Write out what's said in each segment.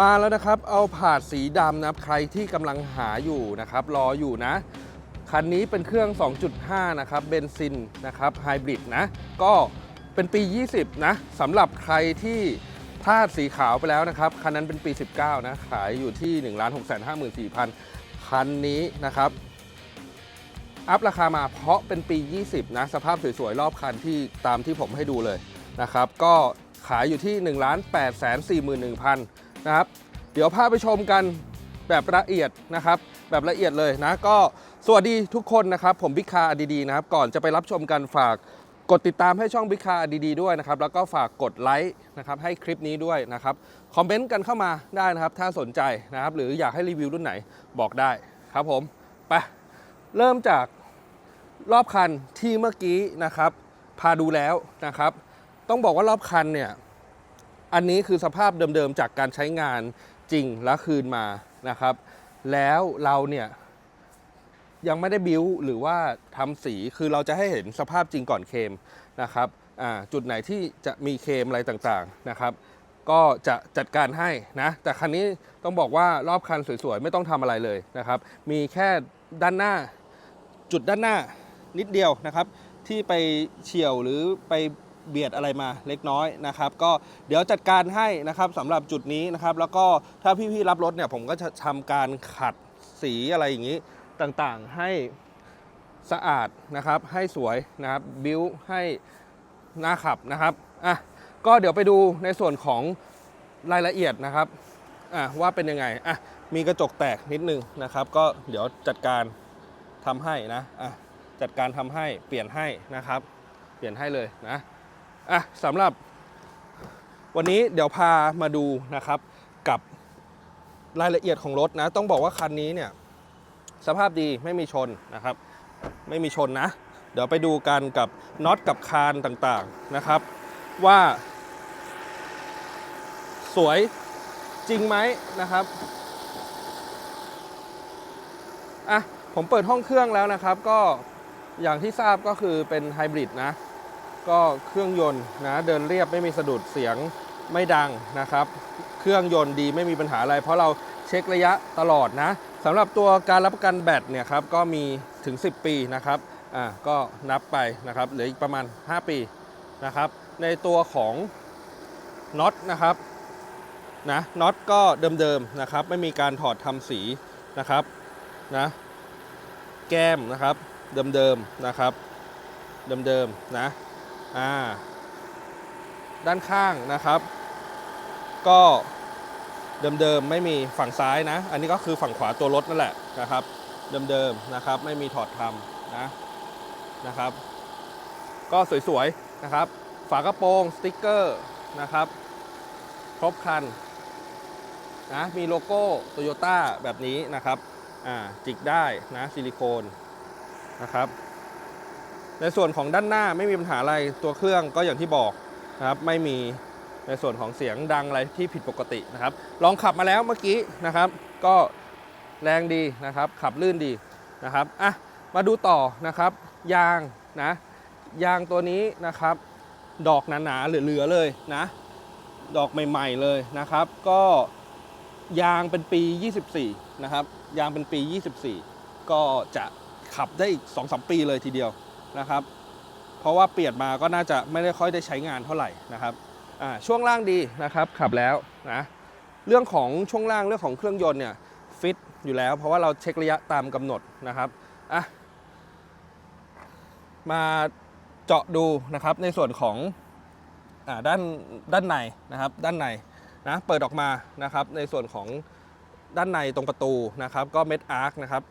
มาแล้วนะครับ เอาผาดสีดำนะครับ ใครที่กำลังหาอยู่นะครับ รออยู่นะ คันนี้เป็นเครื่อง 2.5 นะครับ เบนซินนะครับ ไฮบริดนะ ก็เป็นปี 20 นะสำหรับใครที่พลาดสีขาวไปแล้วนะครับ คันนั้นเป็นปี 19 นะ ขายอยู่ที่ 1 6 5 4 0 0 0 คันนี้นะครับ อัพราคามาเพราะเป็นปี 20 นะ สภาพสวยๆ รอบคันที่ตามที่ผมให้ดูเลยนะครับ ก็ขายอยู่ที่ 1 8 4 1 0 0 0 นะครับ เดี๋ยวพาไปชมกันแบบละเอียดนะครับ แบบละเอียดเลยนะ ก็สวัสดีทุกคนนะครับ ผมบิ๊กคาดีๆนะครับ ก่อนจะไปรับชมกันฝากกดติดตามให้ช่องบิ๊กคาดีๆด้วยนะครับ แล้วก็ฝากกดไลค์นะครับให้คลิปนี้ด้วยนะครับ คอมเมนต์กันเข้ามาได้นะครับ ถ้าสนใจนะครับ หรืออยากให้รีวิวรุ่นไหนบอกได้ครับผมไปเริ่มจากรอบคันที่เมื่อกี้นะครับ พาดูแล้วนะครับ ต้องบอกว่ารอบคันเนี่ย อันนี้คือสภาพเดิมๆจากการใช้งานจริงและคืนมานะครับ แล้วเราเนี่ยยังไม่ได้บิ้วหรือว่าทำสีคือเราจะให้เห็นสภาพจริงก่อนเคมนะครับอ่าจุดไหนที่จะมีเคมอะไรต่างๆนะครับ ก็จะจัดการให้นะแต่คันนี้ต้องบอกว่ารอบคันสวยๆ ไม่ต้องทำอะไรเลยนะครับ มีแค่ด้านหน้าจุดด้านหน้านิดเดียวนะครับ ที่ไปเฉียวหรือไป เบียดอะไรมาเล็กน้อยนะครับ ก็เดี๋ยวจัดการให้นะครับสำหรับจุดนี้นะครับ แล้วก็ถ้าพี่ๆรับรถเนี่ยผมก็จะทำการขัดสีอะไรอย่างนี้ต่างๆให้สะอาดนะครับ ให้สวยนะครับบิ้วให้หน้าขับนะครับอะก็เดี๋ยวไปดูในส่วนของรายละเอียดนะครับอะว่าเป็นยังไงอะมีกระจกแตกนิดนึงนะครับ ก็เดี๋ยวจัดการทำให้นะอะจัดการทำให้เปลี่ยนให้นะครับ เปลี่ยนให้เลยนะ อะสำหรับวันนี้เดี๋ยวพามาดูนะครับกับรายละเอียดของรถนะ ต้องบอกว่าคันนี้เนี่ยสภาพดีไม่มีชนนะครับ ไม่มีชนนะ เดี๋ยวไปดูกันกับน็อตกับคานต่างๆนะครับ ว่า สวยจริงไหมนะครับอะผมเปิดห้องเครื่องแล้วนะครับ ก็อย่างที่ทราบก็คือเป็นไฮบริดนะ ก็เครื่องยนต์นะเดินเรียบไม่มีสะดุดเสียงไม่ดังนะครับ เครื่องยนต์ดีไม่มีปัญหาอะไร เพราะเราเช็คระยะตลอดนะสำหรับตัวการรับประกันแบตเนี่ยครับก็มีถึง 10 ปีนะครับอ่าก็นับไปนะครับเหลืออีกประมาณ 5 ปีนะครับ ในตัวของน็อตนะครับนะน็อตก็เดิมๆนะครับ ไม่มีการถอดทำสีนะครับนะแก้มนะครับเดิมๆนะครับเดิมๆนะ อ่าด้านข้างนะครับ ก็เดิมๆไม่มีฝั่งซ้ายนะ อันนี้ก็คือฝั่งขวาตัวรถนั่นแหละนะครับ เดิมๆนะครับ ไม่มีถอดทำนะนะครับ ก็สวยๆนะครับ ฝากระโปรงสติ๊กเกอร์นะครับครบคันนะมีโลโก้โตโยต้าแบบนี้นะครับอ่าจิกได้นะซิลิโคนนะครับ ในส่วนของด้านหน้าไม่มีปัญหาอะไรตัวเครื่องก็อย่างที่บอกนะครับไม่มีในส่วนของเสียงดังอะไรที่ผิดปกตินะครับ ลองขับมาแล้วเมื่อกี้นะครับ ก็แรงดีนะครับ ขับลื่นดีนะครับอะมาดูต่อนะครับ ยางนะยางตัวนี้นะครับ ดอกหนาๆเหลือๆเลยนะ ดอกใหม่ๆเลยนะครับ ก็ยางเป็นปี 24 นะครับ ยางเป็นปี 24 ก็จะขับได้อีก 2-3 ปีเลยทีเดียว นะครับ เพราะว่าเปลี่ยนมาก็น่าจะไม่ได้ค่อยได้ใช้งานเท่าไหร่นะครับช่วงล่างดีนะครับขับแล้วนะเรื่องของช่วงล่างเรื่องของเครื่องยนต์เนี่ยฟิตอยู่แล้ว เพราะว่าเราเช็คระยะตามกำหนดนะครับอะมาเจาะดูนะครับในส่วนของอ่าด้านด้านในนะครับ ด้านในนะเปิดออกมานะครับในส่วนของด้านในตรงประตูนะครับ ก็เม็ดอาร์คนะครับ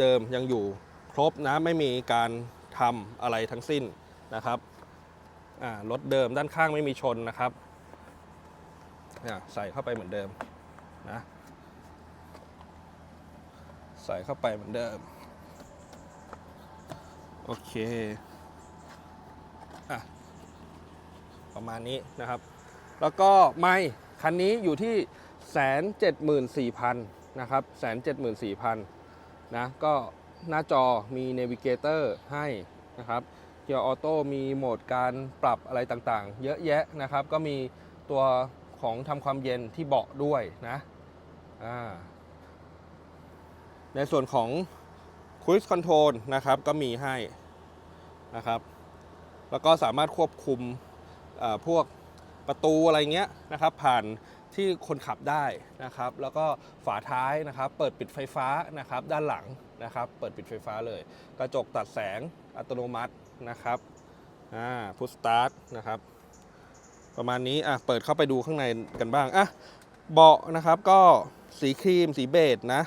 เดิมๆยังอยู่ครบนะไม่มีการ ทำอะไรทั้งสิ้นนะครับรถเดิมด้านข้างไม่มีชนนะครับใส่เข้าไปเหมือนเดิมนะใส่เข้าไปเหมือนเดิม โอเคอะประมาณนี้นะครับ แล้วก็ไม่คันนี้อยู่ที่แสนเจ็ดหมื่นสี่พันนะครับแสนเจ็ดหมื่นสี่พันนะก็ หน้าจอมีเนวิเกเตอร์ให้นะครับเกียร์ออโต้มีโหมดการปรับอะไรต่างๆ เยอะแยะนะครับ ก็มีตัวของทำความเย็นที่เบาะด้วยนะในส่วนของ Cruise Control นะครับก็มีให้นะครับ แล้วก็สามารถควบคุมพวกประตูอะไรเงี้ยนะครับ ผ่าน ที่คนขับได้นะครับ แล้วก็ฝาท้ายนะครับ เปิดปิดไฟฟ้านะครับ ด้านหลังนะครับ เปิดปิดไฟฟ้าเลย กระจกตัดแสงอัตโนมัตินะครับอ่าพุชสตาร์ทนะครับ ประมาณนี้อะเปิดเข้าไปดูข้างในกันบ้างอะเบาะนะครับก็สีครีมสีเบจนะ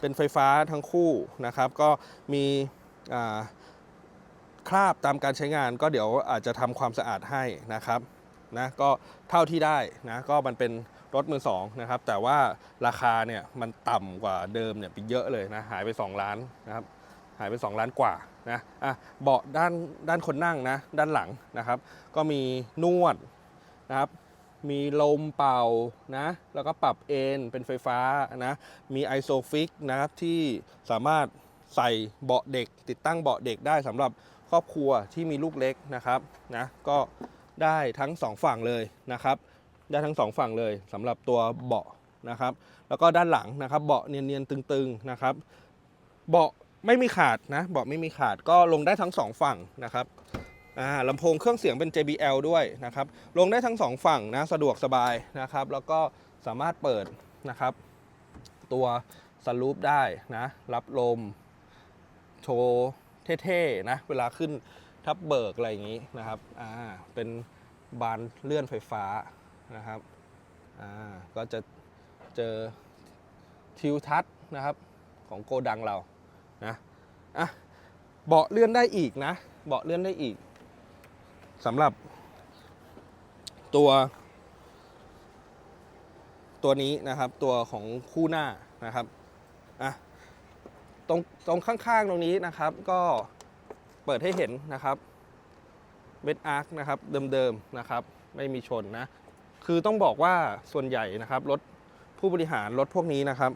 เป็นไฟฟ้าทั้งคู่นะครับ ก็มีอ่าคราบตามการใช้งานก็เดี๋ยวอาจจะทำความสะอาดให้นะครับนะก็เท่าที่ได้นะก็มันเป็น รถมือสองนะครับ แต่ว่าราคาเนี่ยมันต่ำกว่าเดิมเนี่ยไปเยอะเลยนะ หายไป 2 ล้านนะครับ หายไป 2 ล้านกว่านะอะเบาะด้านด้านคนนั่งนะ ด้านหลังนะครับ ก็มีนวดนะครับ มีลมเป่านะ แล้วก็ปรับเอนเป็นไฟฟ้านะ มีไอโซฟิกนะครับที่สามารถใส่เบาะเด็ก ติดตั้งเบาะเด็กได้สำหรับครอบครัวที่มีลูกเล็กนะครับนะก็ได้ทั้งสองฝั่งเลยนะครับ ได้ทั้งสองฝั่งเลยสำหรับตัวเบาะนะครับ แล้วก็ด้านหลังนะครับ เบาะเนียนๆตึงๆนะครับ เบาะไม่มีขาดนะ เบาะไม่มีขาดก็ลงได้ทั้งสองฝั่งนะครับอ่าลำโพงเครื่องเสียงเป็น JBL ด้วยนะครับ ลงได้ทั้งสองฝั่งนะสะดวกสบายนะครับ แล้วก็สามารถเปิดนะครับ ตัวสลูปได้นะ รับลม โชว์เท่ๆนะ เวลาขึ้นทับเบิกอะไรอย่างนี้นะครับ อ่า เป็นบานเลื่อนไฟฟ้า นะครับอ่าก็จะเจอทิวทัศน์นะครับของโกดังเรานะอะเบาะเลื่อนได้อีกนะ เบาะเลื่อนได้อีกสำหรับตัวตัวนี้นะครับตัวของคู่หน้านะครับอะตรงตรงข้างๆตรงนี้นะครับ ก็เปิดให้เห็นนะครับเบดอาร์คนะครับเดิมๆนะครับ ไม่มีชนนะ คือต้องบอกว่าส่วนใหญ่นะครับรถผู้บริหารรถพวกนี้นะครับ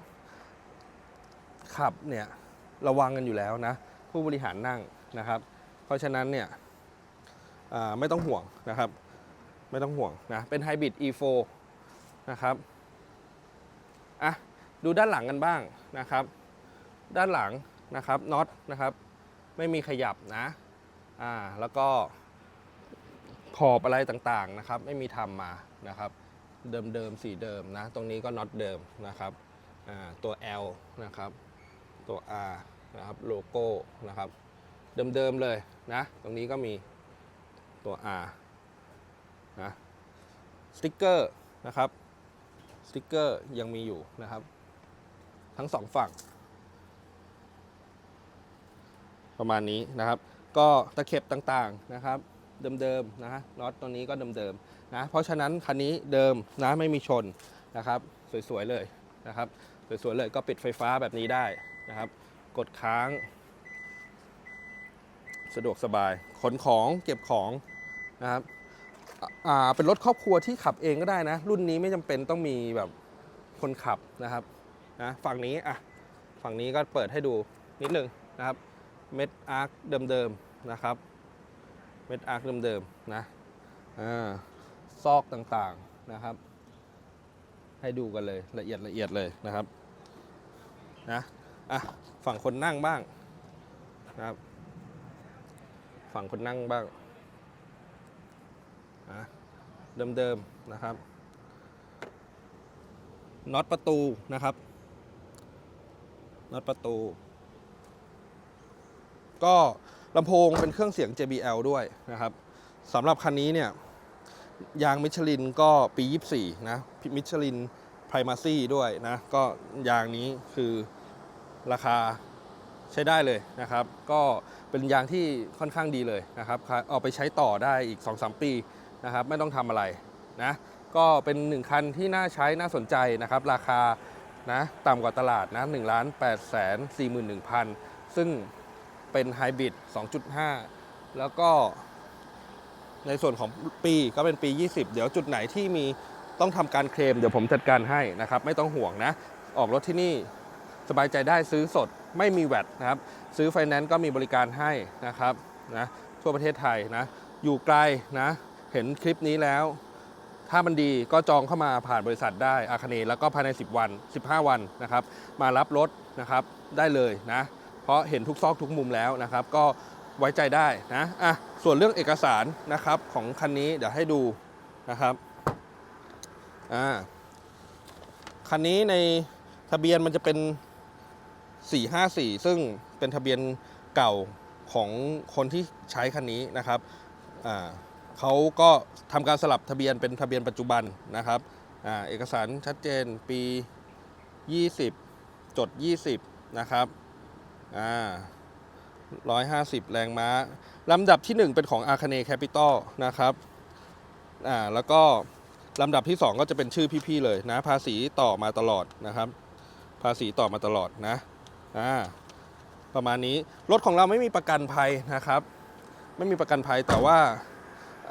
ขับเนี่ยระวังกันอยู่แล้วนะ ผู้บริหารนั่งนะครับ เพราะฉะนั้นเนี่ยไม่ต้องห่วงนะครับ ไม่ต้องห่วงนะเป็นไฮบริด E4 นะครับอะดูด้านหลังกันบ้างนะครับ ด้านหลังนะครับน็อตนะครับ ไม่มีขยับนะอ่าแล้วก็ ขอบอะไรต่างๆนะครับ ไม่มีทำมานะครับ เดิมๆสีเดิมนะ ตรงนี้ก็น็อตเดิมนะครับตัว L นะครับ ตัว R นะครับโลโก้นะครับ เดิมๆเลยนะ ตรงนี้ก็มีตัว R นะสติ๊กเกอร์นะครับสติ๊กเกอร์ยังมีอยู่นะครับ ทั้งสองฝั่ง ประมาณนี้นะครับ ก็ตะเข็บต่างๆนะครับ เดิมๆนะฮะน็อตตัวนี้ก็เดิมๆนะเพราะฉะนั้นคันนี้เดิมนะไม่มีชนนะครับสวยๆเลยนะครับสวยๆเลยก็ปิดไฟฟ้าแบบนี้ได้นะครับ กดค้าง สะดวกสบายขนของเก็บของนะครับอ่าเป็นรถครอบครัวที่ขับเองก็ได้นะ รุ่นนี้ไม่จำเป็นต้องมีแบบคนขับนะครับนะฝั่งนี้อะฝั่งนี้ก็เปิดให้ดูนิดนึงนะครับเม็ดอาร์คเดิมๆนะครับ เม็ดอาร์คเดิมๆนะอซอกต่างๆนะครับ ให้ดูกันเลยละเอียดละเอียดเลยนะครับนะอะฝั่งคนนั่งบ้างนะครับ ฝั่งคนนั่งบ้างนะเดิมๆนะครับน็อตประตูนะครับน็อตประตู ก็ ลำโพงเป็นเครื่องเสียง JBL ด้วยนะครับสำหรับคันนี้เนี่ยยางมิชลินก็ปี 24 นะมิชลินไพรมาซีด้วยนะ ก็ยางนี้คือราคาใช้ได้เลยนะครับ ก็เป็นยางที่ค่อนข้างดีเลยนะครับ เอาไปใช้ต่อได้อีก 2-3 ปีนะครับ ไม่ต้องทำอะไรนะ ก็เป็นหนึ่งคันที่น่าใช้น่าสนใจนะครับ ราคานะต่ำกว่าตลาดนะ1ล้าน8แสน41,000 ซึ่ง เป็นไฮบริด2.5 แล้วก็ในส่วนของปีก็เป็นปี 20 เดี๋ยวจุดไหนที่มีต้องทำการเคลมเดี๋ยวผมจัดการให้นะครับ ไม่ต้องห่วงนะ ออกรถที่นี่สบายใจได้ซื้อสดไม่มีแวดนะครับ ซื้อไฟแนนซ์ก็มีบริการให้นะครับนะทั่วประเทศไทยนะ อยู่ไกลนะ เห็นคลิปนี้แล้ว ถ้ามันดีก็จองเข้ามาผ่านบริษัทได้อาคเนแล้วก็ภายใน 10 วัน 15 วันนะครับ มารับรถนะครับได้เลยนะ ราะเห็นทุกซอกทุกมุมแล้วนะครับ ก็ไว้ใจได้นะอะส่วนเรื่องเอกสารนะครับของคันนี้เดี๋ยวให้ดูนะครับอ่าคันนี้ในทะเบียนมันจะเป็น 454 ซึ่งเป็นทะเบียนเก่าของคนที่ใช้คันนี้นะครับอ่าเขาก็ทำการสลับทะเบียนเป็นทะเบียนปัจจุบันนะครับอ่าเอกสารชัดเจนปี 20 จด 20 นะครับ อ่า150แรงม้า ลำดับที่ 1 เป็นของอาคาเนแคปิตอลนะครับอ่าแล้วก็ลำดับที่ 2 ก็จะเป็นชื่อพี่ๆเลยนะ ภาษีต่อมาตลอดนะครับ ภาษีต่อมาตลอดนะอ่าประมาณนี้ รถของเราไม่มีประกันภัยนะครับ ไม่มีประกันภัยแต่ว่า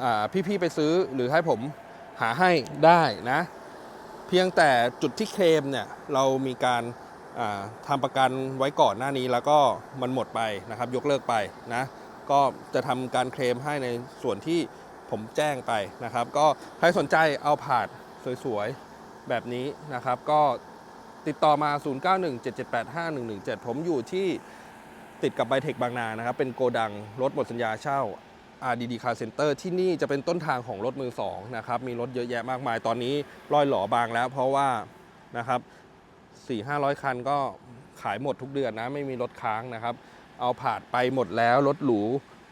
อ่าพี่ๆไปซื้อหรือให้ผมหาให้ได้นะ เพียงแต่จุดที่เคลมเนี่ยเรามีการ อ่าทำประกันไว้ก่อนหน้านี้แล้วก็มันหมดไปนะครับ ยกเลิกไปนะก็จะทำการเคลมให้ในส่วนที่ผมแจ้งไปนะครับ ก็ใครสนใจเอาผาดสวยๆ แบบนี้นะครับ ก็ติดต่อมา 0917785117 ผมอยู่ที่ติดกับไบเทคบางนานะครับ เป็นโกดังรถหมดสัญญาเช่า RDD Car Center ที่นี่จะเป็นต้นทางของรถมือสองนะครับ มีรถเยอะแยะมากมายตอนนี้ร้อยหล่อบางแล้วเพราะว่านะครับ 4 5 0 0 คันก็ขายหมดทุกเดือนนะ ไม่มีรถค้างนะครับ เอาผาดไปหมดแล้วรถหรู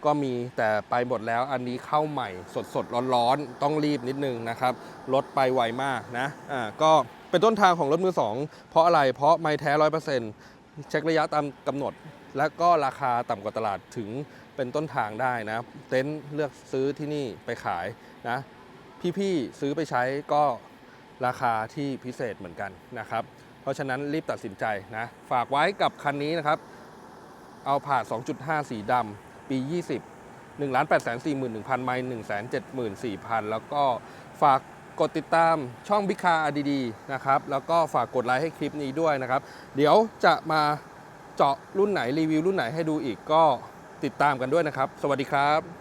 ก็มีแต่ไปหมดแล้วอันนี้เข้าใหม่สดสดร้อนๆ ต้องรีบนิดนึงนะครับ รถไปไวมากนะอ่าก็เป็นต้นทางของรถมือสองเพราะอะไรเพราะไม่แท้ร้อยเปอร์เซ็นต์เช็คระยะตามกำหนด และก็ราคาต่ำกว่าตลาดถึงเป็นต้นทางได้นะ เต็นท์เลือกซื้อที่นี่ไปขายนะ พี่ๆซื้อไปใช้ก็ ราคาที่พิเศษเหมือนกันนะครับ เพราะฉะนั้นรีบตัดสินใจนะ ฝากไว้กับคันนี้นะครับ เอาผ่า 2.5 สีดำปี 20 1 8 4 1 0 0 0 ไมล์1 7 4 0 0 0 แล้วก็ฝากกดติดตามช่องบิคาดีๆนะครับ แล้วก็ฝากกดไลค์ให้คลิปนี้ด้วยนะครับ เดี๋ยวจะมาเจาะรุ่นไหนรีวิวรุ่นไหนให้ดูอีกก็ติดตามกันด้วยนะครับ สวัสดีครับ